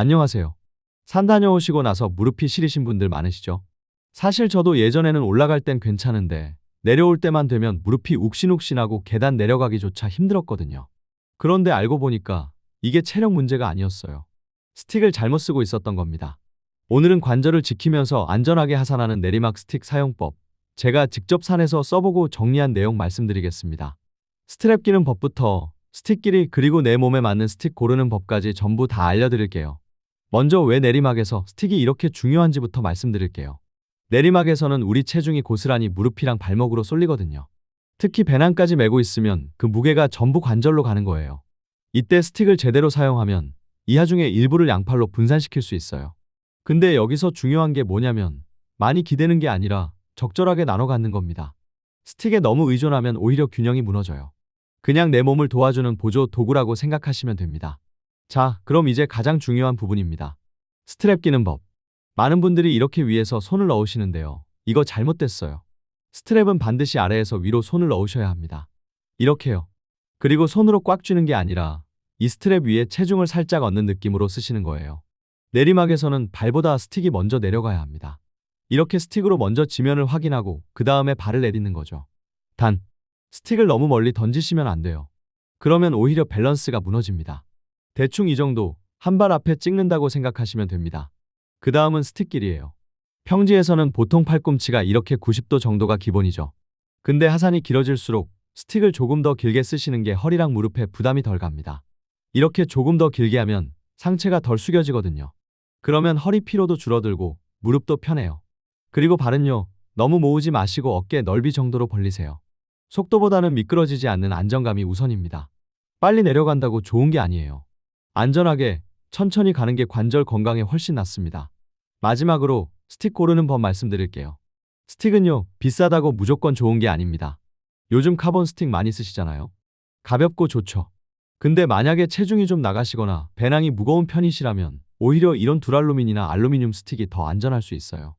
안녕하세요. 산 다녀오시고 나서 무릎이 시리신 분들 많으시죠? 사실 저도 예전에는 올라갈 땐 괜찮은데 내려올 때만 되면 무릎이 욱신욱신하고 계단 내려가기조차 힘들었거든요. 그런데 알고 보니까 이게 체력 문제가 아니었어요. 스틱을 잘못 쓰고 있었던 겁니다. 오늘은 관절을 지키면서 안전하게 하산하는 내리막 스틱 사용법, 제가 직접 산에서 써보고 정리한 내용 말씀드리겠습니다. 스트랩 끼는 법부터 스틱 길이 그리고 내 몸에 맞는 스틱 고르는 법까지 전부 다 알려드릴게요. 먼저 왜 내리막에서 스틱이 이렇게 중요한지부터 말씀드릴게요. 내리막에서는 우리 체중이 고스란히 무릎이랑 발목으로 쏠리거든요. 특히 배낭까지 메고 있으면 그 무게가 전부 관절로 가는 거예요. 이때 스틱을 제대로 사용하면 이하 중에 일부를 양팔로 분산시킬 수 있어요. 근데 여기서 중요한 게 뭐냐면 많이 기대는 게 아니라 적절하게 나눠 갖는 겁니다. 스틱에 너무 의존하면 오히려 균형이 무너져요. 그냥 내 몸을 도와주는 보조 도구라고 생각하시면 됩니다. 자, 그럼 이제 가장 중요한 부분입니다. 스트랩 끼는 법. 많은 분들이 이렇게 위에서 손을 넣으시는데요. 이거 잘못됐어요. 스트랩은 반드시 아래에서 위로 손을 넣으셔야 합니다. 이렇게요. 그리고 손으로 꽉 쥐는 게 아니라 이 스트랩 위에 체중을 살짝 얹는 느낌으로 쓰시는 거예요. 내리막에서는 발보다 스틱이 먼저 내려가야 합니다. 이렇게 스틱으로 먼저 지면을 확인하고 그 다음에 발을 내딛는 거죠. 단, 스틱을 너무 멀리 던지시면 안 돼요. 그러면 오히려 밸런스가 무너집니다. 대충 이 정도 한 발 앞에 찍는다고 생각하시면 됩니다. 그 다음은 스틱 길이에요. 평지에서는 보통 팔꿈치가 이렇게 90도 정도가 기본이죠. 근데 하산이 길어질수록 스틱을 조금 더 길게 쓰시는 게 허리랑 무릎에 부담이 덜 갑니다. 이렇게 조금 더 길게 하면 상체가 덜 숙여지거든요. 그러면 허리 피로도 줄어들고 무릎도 편해요. 그리고 발은요, 너무 모으지 마시고 어깨 넓이 정도로 벌리세요. 속도보다는 미끄러지지 않는 안정감이 우선입니다. 빨리 내려간다고 좋은 게 아니에요. 안전하게 천천히 가는 게 관절 건강에 훨씬 낫습니다. 마지막으로 스틱 고르는 법 말씀드릴게요. 스틱은요, 비싸다고 무조건 좋은 게 아닙니다. 요즘 카본 스틱 많이 쓰시잖아요. 가볍고 좋죠. 근데 만약에 체중이 좀 나가시거나 배낭이 무거운 편이시라면 오히려 이런 두랄루민이나 알루미늄 스틱이 더 안전할 수 있어요.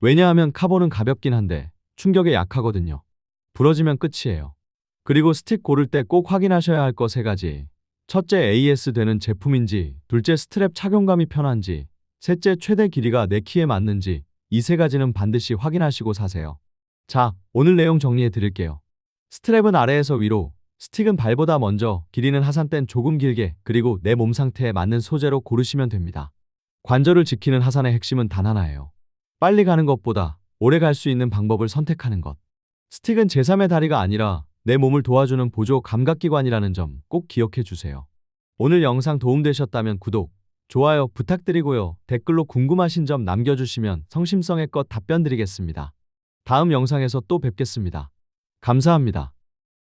왜냐하면 카본은 가볍긴 한데 충격에 약하거든요. 부러지면 끝이에요. 그리고 스틱 고를 때 꼭 확인하셔야 할 거 세 가지. 첫째 AS 되는 제품인지, 둘째 스트랩 착용감이 편한지, 셋째 최대 길이가 내 키에 맞는지 이 세 가지는 반드시 확인하시고 사세요. 자, 오늘 내용 정리해 드릴게요. 스트랩은 아래에서 위로, 스틱은 발보다 먼저, 길이는 하산 땐 조금 길게, 그리고 내 몸 상태에 맞는 소재로 고르시면 됩니다. 관절을 지키는 하산의 핵심은 단 하나예요. 빨리 가는 것보다 오래 갈 수 있는 방법을 선택하는 것. 스틱은 제3의 다리가 아니라 내 몸을 도와주는 보조 감각기관이라는 점 꼭 기억해 주세요. 오늘 영상 도움되셨다면 구독, 좋아요 부탁드리고요. 댓글로 궁금하신 점 남겨주시면 성심성의껏 답변 드리겠습니다. 다음 영상에서 또 뵙겠습니다. 감사합니다.